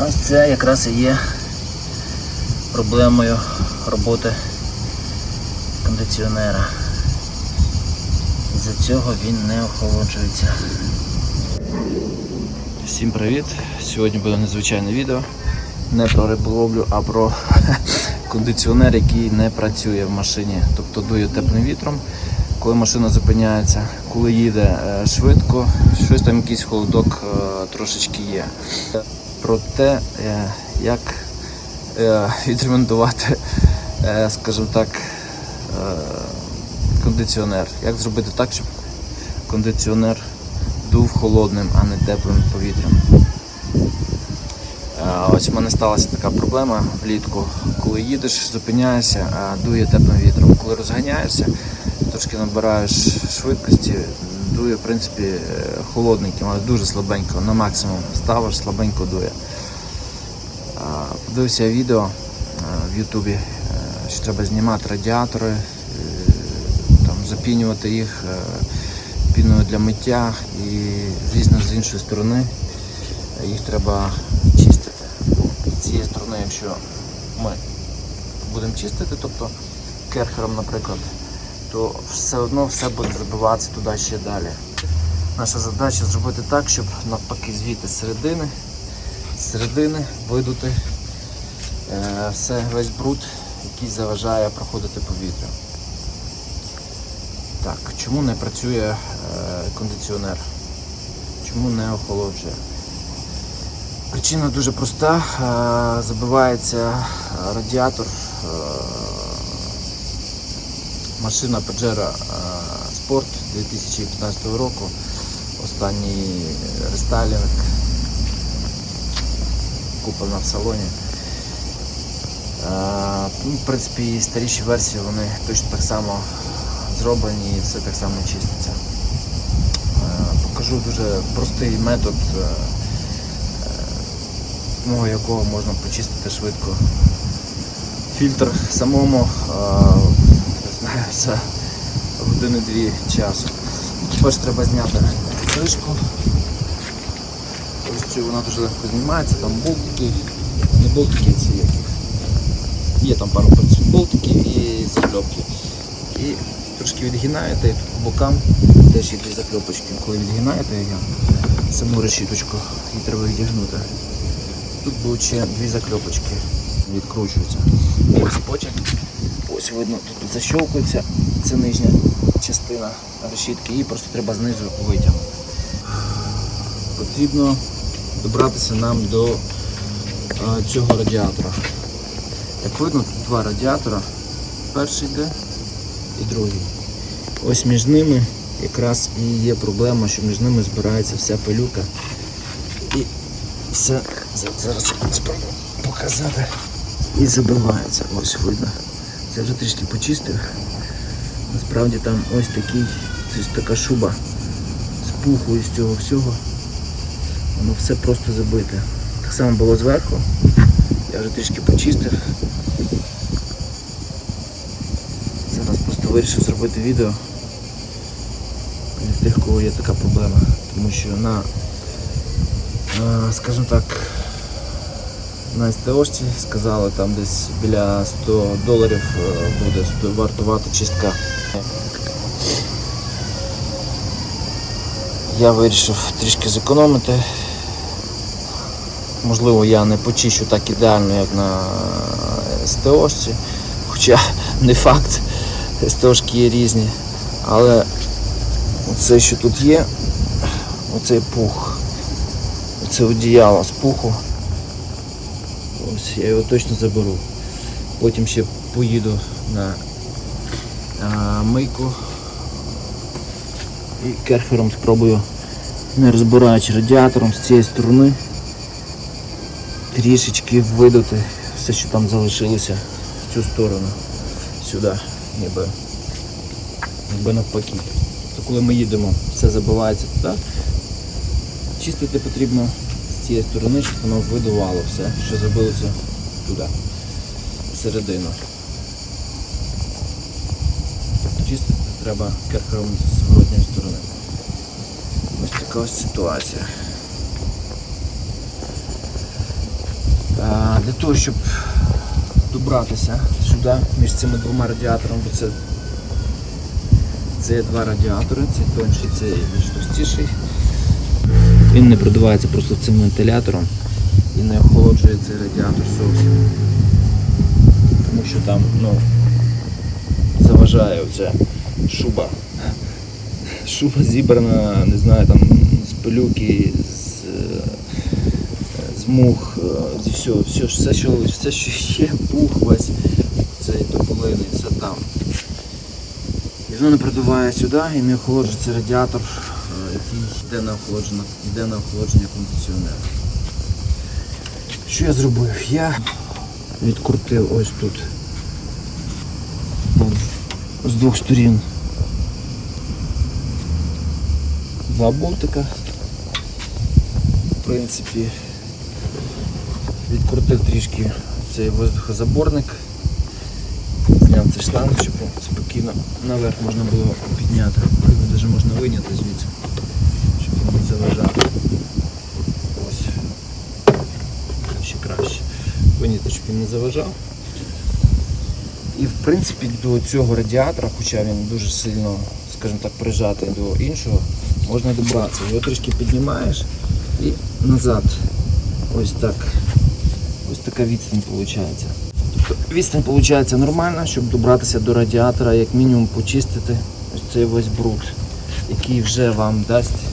Ось це якраз і є проблемою роботи кондиціонера. Із-за цього він не охолоджується. Всім привіт! Сьогодні буде незвичайне відео. Не про риболовлю, а про кондиціонер, який не працює в машині, тобто дує теплим вітром. Коли машина зупиняється, коли їде е, швидко, щось там якийсь холодок е, трошечки є. Про те, е, як е, відремонтувати, е, скажімо так, кондиціонер. Як зробити так, щоб кондиціонер дув холодним, а не теплим повітрям. Ось в мене сталася така проблема влітку. Коли їдеш, зупиняєшся, а дує теплим вітром. Коли розганяєшся, трошки набираєш швидкості, дує в принципі е, холодненьким, але дуже слабенько, на максимум ставиш, слабенько дує. Подивився відео е, в Ютубі, е, що треба знімати радіатори, там, запінювати їх піною для миття і, звісно, з іншої сторони їх треба чистити. З цієї сторони, якщо ми будемо чистити, тобто керхером, наприклад, то все одно все буде забиватися туди ще далі. Наша задача зробити так, щоб навпаки звідти середини, середини видути е, все, весь бруд, який заважає проходити повітря. Так, чому не працює е, кондиціонер? Чому не охолоджує? Причина дуже проста. Е, забивається радіатор. Е, машина Pajero е, Sport 2015 року. Останній рестайлінг куплена в салоні. Е, ну, в принципі, старіші версії вони точно так само зроблені і все так само чиститься. Е, Покажу дуже простий метод, е, е, допомогою якого можна почистити швидко фільтр самому, е, знаю, за години-дві часу. Перш треба зняти кришку. Ось цю вона дуже легко знімається, там болтики, не болтики, ці які. Є там пару болтиків і закльопки. І трошки відгинаєте і тут по бокам теж є дві закльопочки. Коли відгинаєте її, саму решіточку, її треба відігнути. Тут будуть ще дві закльопочки, відкручуються. Ось потім, ось видно, тут защовкується, це нижня частина решітки, її просто треба знизу витягнути. Потрібно добратися нам до е, цього радіатора. Як видно, тут два радіатора. Перший йде і другий. Ось між ними якраз і є проблема, що між ними збирається вся пилюка. І все зараз спробую показати. І забивається. Ось видно. Це вже трішки почистив. Насправді там ось такий, ось така шуба з пуху і з цього всього. Воно все просто забите. Так само було зверху. Я вже трішки почистив. Зараз просто вирішив зробити відео для тих, кого є така проблема. Тому що на, е, скажімо так, на СТОшці сказали, там десь біля 100 доларів е, буде вартувати чистка. Я вирішив трішки зекономити. Можливо, я не почищу так ідеально, як на СТОшці, хоча не факт, СТОшки є різні. Але оце, що тут є, оцей пух, це одіяло з пуху. Ось я його точно заберу. Потім ще поїду на а, мийку і керхером спробую, не розбираючи радіатором з цієї сторони, трішечки видати все, що там залишилося в цю сторону, сюди, ніби, ніби навпаки. То коли ми їдемо, все забивається туди. Чистити потрібно з цієї сторони, щоб воно видувало все, що забилося туди, всередину. Чистити треба керхером з зворотньої сторони. Ось така ось ситуація. для того, щоб добратися сюди між цими двома радіаторами, бо це, це є два радіатори, цей тонший, цей більш товстіший. Він не продувається просто цим вентилятором і не охолоджує цей радіатор зовсім. Тому що там ну, заважає оця шуба. Шуба зібрана, не знаю, там з пилюки, з, е, з мух, е, зі всього, все, все, що, все, що є, пух весь цей тополини, все там. І воно не продуває сюди і не охолоджується радіатор, який йде на охолодження, йде на охолодження кондиціонера. Що я зробив? Я відкрутив ось тут з двох сторін два болтика. В принципі, відкрутив трішки цей воздухозаборник, зняв цей шланг, щоб спокійно наверх можна було підняти. Його навіть можна виняти звідси, заважав. Ось. Ще краще. Щоб він не заважав. І в принципі до цього радіатора, хоча він дуже сильно, скажімо так, прижатий до іншого, можна добратися. Його трішки піднімаєш і назад. Ось так. Ось така відстань виходить. Тобто відстань виходить нормальна, щоб добратися до радіатора, як мінімум почистити ось цей весь бруд, який вже вам дасть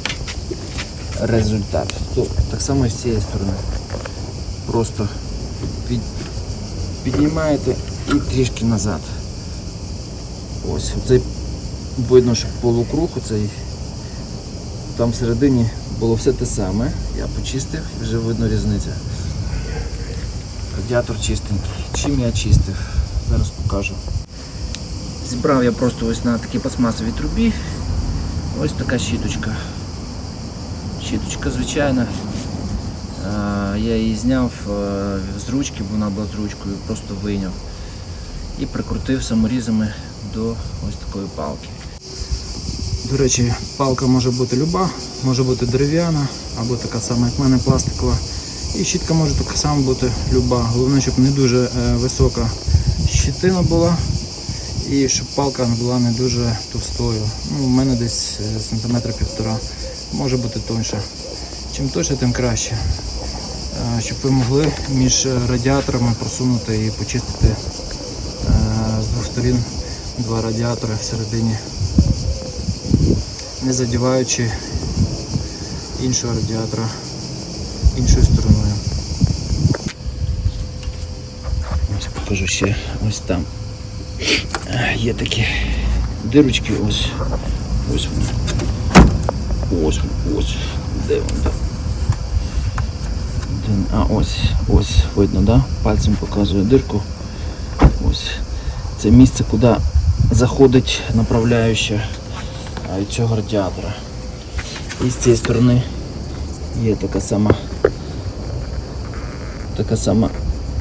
результат. То, так само і з цієї сторони. Просто під, піднімаєте і трішки назад. Ось цей видно, що полукруг оцей, там всередині було все те саме. Я почистив вже видно різниця. Радіатор чистенький. Чим я чистив? Зараз покажу. Зібрав я просто ось на такій пластмасовій трубі. Ось така щіточка. Щіточка звичайна. Е, Я її зняв е, з ручки, бо вона була з ручкою, просто вийняв. І прикрутив саморізами до ось такої палки. До речі, палка може бути люба, може бути дерев'яна, або така сама, як в мене, пластикова. І щітка може така сама бути люба. Головне, щоб не дуже е, висока щитина була. І щоб палка була не дуже товстою. Ну, у мене десь сантиметра півтора. Може бути тоньша. Чим тоньше, тим краще. Е, Щоб ви могли між радіаторами просунути і почистити е, з двох сторін два радіатори всередині, не задіваючи іншого радіатора іншою стороною. Ось покажу ще ось там. Е, Є такі дирочки, ось. Ось вони. Ось, ось. Де вони там? А, ось, ось, видно, да? Пальцем показує дирку. Ось. Це місце, куди заходить направляюча цього радіатора. І з цієї сторони є така сама, така сама,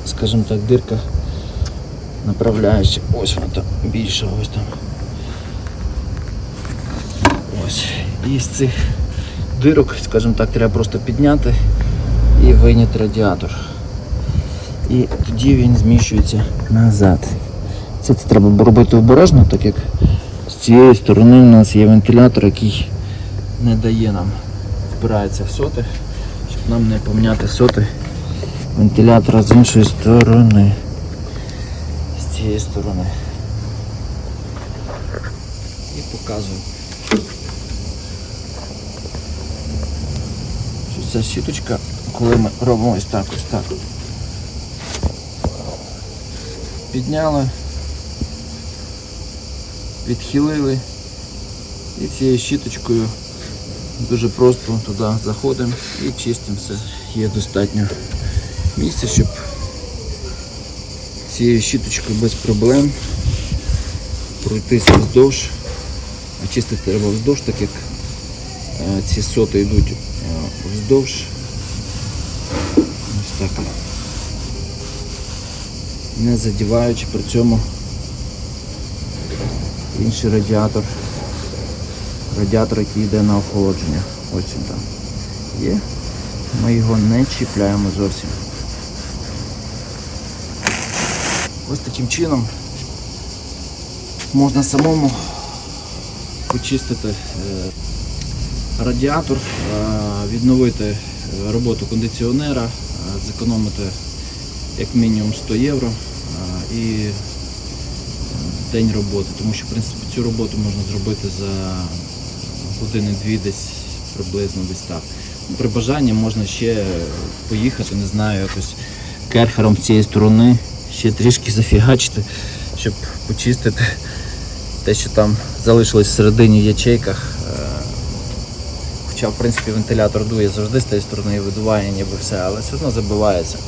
скажімо так, дирка направляюча. Ось вона там більша, ось там. Ось. І з цих дирок, скажімо так, треба просто підняти і вийняти радіатор. І тоді він зміщується назад. Це, це треба робити обережно, так як з цієї сторони у нас є вентилятор, який не дає нам впирається в соти, щоб нам не поміняти соти вентилятора з іншої сторони. З цієї сторони. І показую. Що ця щіточка, коли ми робимо ось так, ось так. Підняли, відхилили і цією щіточкою дуже просто туди заходимо і чистимо все. Є достатньо місця, щоб цією щіточкою без проблем пройтися вздовж. А чистити треба вздовж, так як ці соти йдуть е, вздовж. Ось так. Не задіваючи при цьому інший радіатор. Радіатор, який йде на охолодження. Ось він там. Є. Ми його не чіпляємо зовсім. Ось таким чином можна самому почистити е, радіатор, е, відновити е, роботу кондиціонера, е, зекономити як мінімум 100 євро і день роботи, тому що в принципі цю роботу можна зробити за години-дві десь приблизно десь так. Ну, При бажанні можна ще поїхати, не знаю, якось керхером з цієї сторони, ще трішки зафігачити, щоб почистити те, що там залишилось всередині в ячейках. Хоча, в принципі, вентилятор дує завжди з тієї сторони видуває ніби все, але все одно забивається.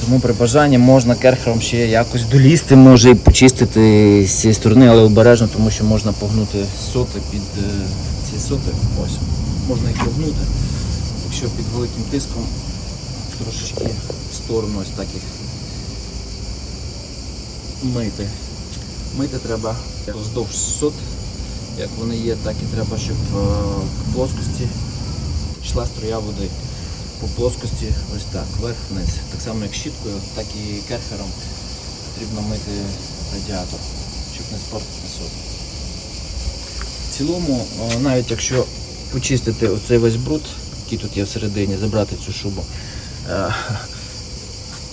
Тому при бажанні можна керхером ще якось долізти, може і почистити з цієї сторони, але обережно, тому що можна погнути соти під е, ці соти. Ось. Можна їх погнути. Якщо під великим тиском трошечки в сторону ось так їх мити. Мити треба вздовж сот, як вони є, так і треба, щоб е, в плоскості йшла струя води по плоскості ось так, вверх-вниз. Так само як щіткою, так і керхером потрібно мити радіатор, щоб не спортити соду. В цілому, навіть якщо почистити оцей весь бруд, який тут є всередині, забрати цю шубу, е,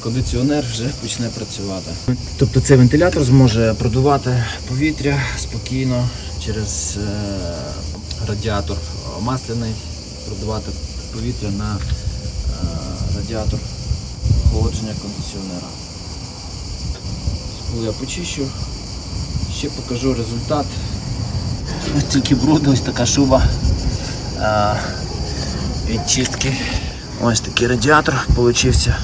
кондиціонер вже почне працювати. Тобто цей вентилятор зможе продувати повітря спокійно через е, радіатор масляний, продавати повітря на е, радіатор охолодження кондиціонера. Коли я почищу, ще покажу результат. Ось тільки бруду, ось така шуба а, від чистки. Ось такий радіатор получився.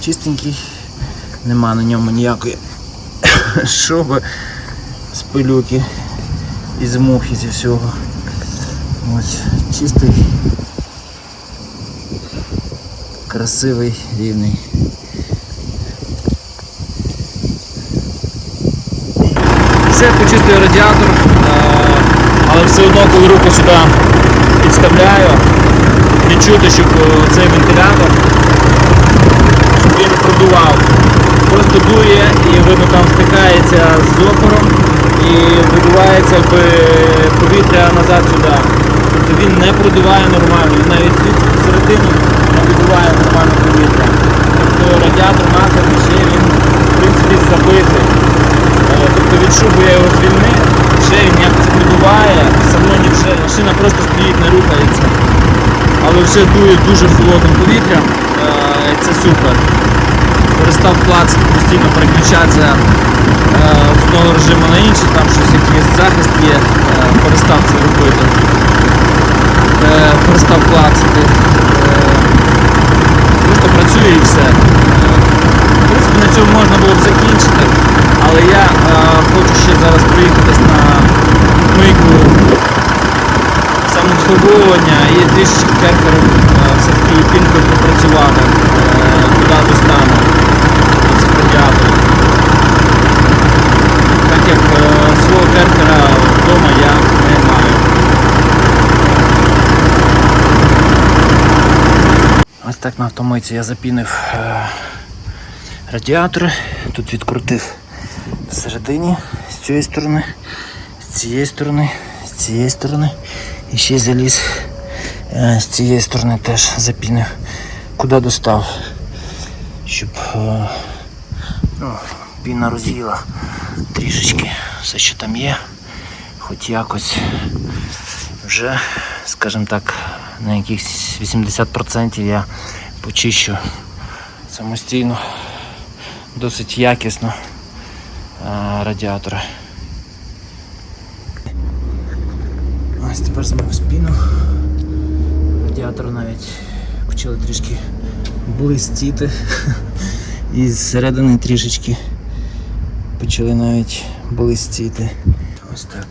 Чистенький, нема на ньому ніякої шуби з пилюки, із мух, і зі всього. Ось чистий, красивий, рівний. Все, почистив радіатор, е, але все одно, коли руку сюди підставляю, відчути, щоб е, цей вентилятор він продував. Просто дує і видно там стикається з опором і видувається якби, повітря назад сюди. Тобто він не продуває нормально, він навіть звідси посередину не видуває нормально повітря. Тобто радіатор масляний ще він в принципі забитий. Е, Тобто від шубу я його звільнив, ще він якось продуває, одно вже машина просто стоїть, не рухається. Але вже дує дуже холодним повітрям, е, це супер. Перестав клацати, постійно переключатися е, з одного режиму на інший, там щось якийсь захист є, е, перестав це робити. Е, Перестав клацати. Е, Просто працює і все. Е, В принципі, на цьому можна було б закінчити, але я е, хочу ще зараз проїхатись на мийку самообслуговування і трішечки керкером е, все-таки пінкою попрацювати, е, куди достану до цих як е, свого керкера вдома я не маю. Ось так на автомийці я запінив е, радіатор, тут відкрутив всередині, з цієї сторони, з цієї сторони, з цієї сторони. І ще заліз е, з цієї сторони теж запінив. Куди достав, щоб піна роз'їла трішечки все, що там є. Хоч якось вже, скажімо так, на якихось 80% я почищу самостійно, досить якісно е, радіатора. Ось тепер змив спіну. Радіатор навіть почали трішки блистіти. І зсередини трішечки почали навіть блистіти. Ось так.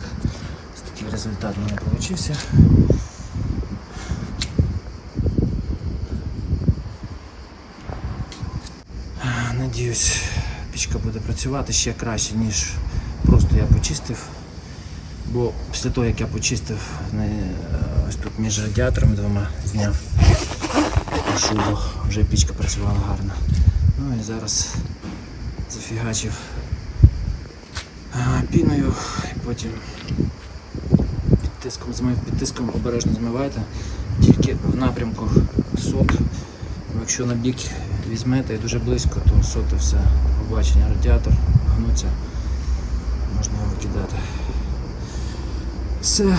Ось такий результат у мене вийшов. Надіюсь, пічка буде працювати ще краще, ніж просто я почистив. Бо після того, як я почистив ось тут між радіаторами двома зняв шубу, вже пічка працювала гарно. Ну і зараз зафігачив піною і потім під тиском під тиском обережно змивайте. Тільки в напрямку сот. Якщо на бік візьмете і дуже близько, то соти все побачення, радіатор гнуться, можна його викидати. Все,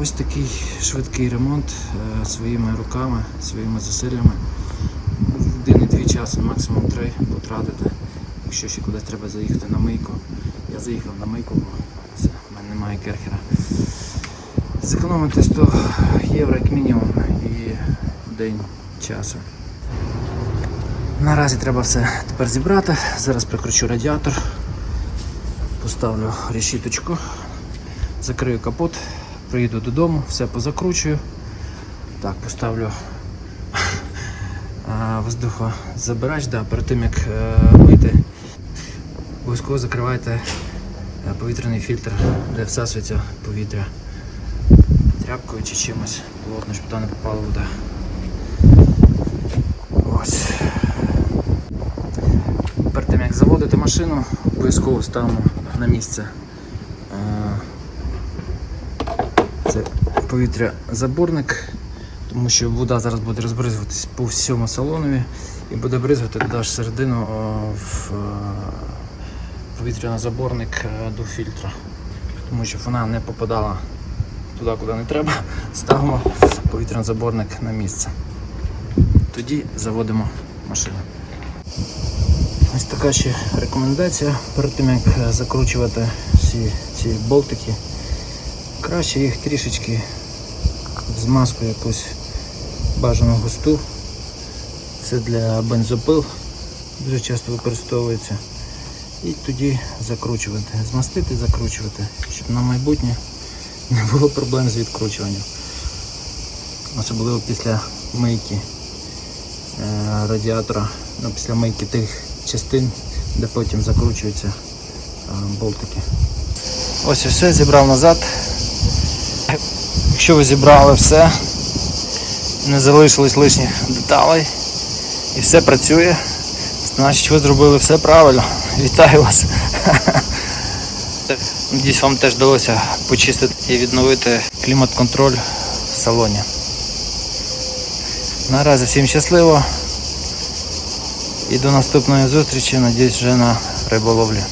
ось такий швидкий ремонт е, своїми руками, своїми зусиллями. Години-дві часу, максимум три потратити. Якщо ще кудись треба заїхати на мийку. Заїхав на мийку, бо це, в мене немає керхера. Зекономити 100 євро як мінімум і день часу. Наразі треба все тепер зібрати. Зараз прикручу радіатор, поставлю решіточку, закрию капот, приїду додому, все позакручую. Так, поставлю воздухозабирач, да, перед тим як е, мити, обов'язково закривайте е, повітряний фільтр, де всасується повітря тряпкою чи чимось плотно, щоб туди не попала вода. Перед тим як заводити машину, обов'язково ставимо на місце. е, Це повітря-заборник, тому що вода зараз буде розбризгуватись по всьому салонові і буде бризгати туди середину в е, повітряно-заборник е, до фільтра. Тому що вона не попадала туди, куди не треба, ставимо повітряно-заборник на місце. Тоді заводимо машину. Ось така ще рекомендація перед тим як е, закручувати всі ці болтики. Краще їх трішечки в змазку якусь бажану густу. Це для бензопил дуже часто використовується. І тоді закручувати, змастити, закручувати, щоб на майбутнє не було проблем з відкручуванням. Особливо після мийки е, радіатора, ну, після мийки тих частин, де потім закручуються е, болтики. Ось і все, зібрав назад. Якщо ви зібрали все, не залишилось лишніх деталей і все працює, значить ви зробили все правильно. Вітаю вас! Надіюсь, вам теж вдалося почистити і відновити клімат-контроль в салоні. Наразі всім щасливо і до наступної зустрічі, надіюсь, вже на риболовлі.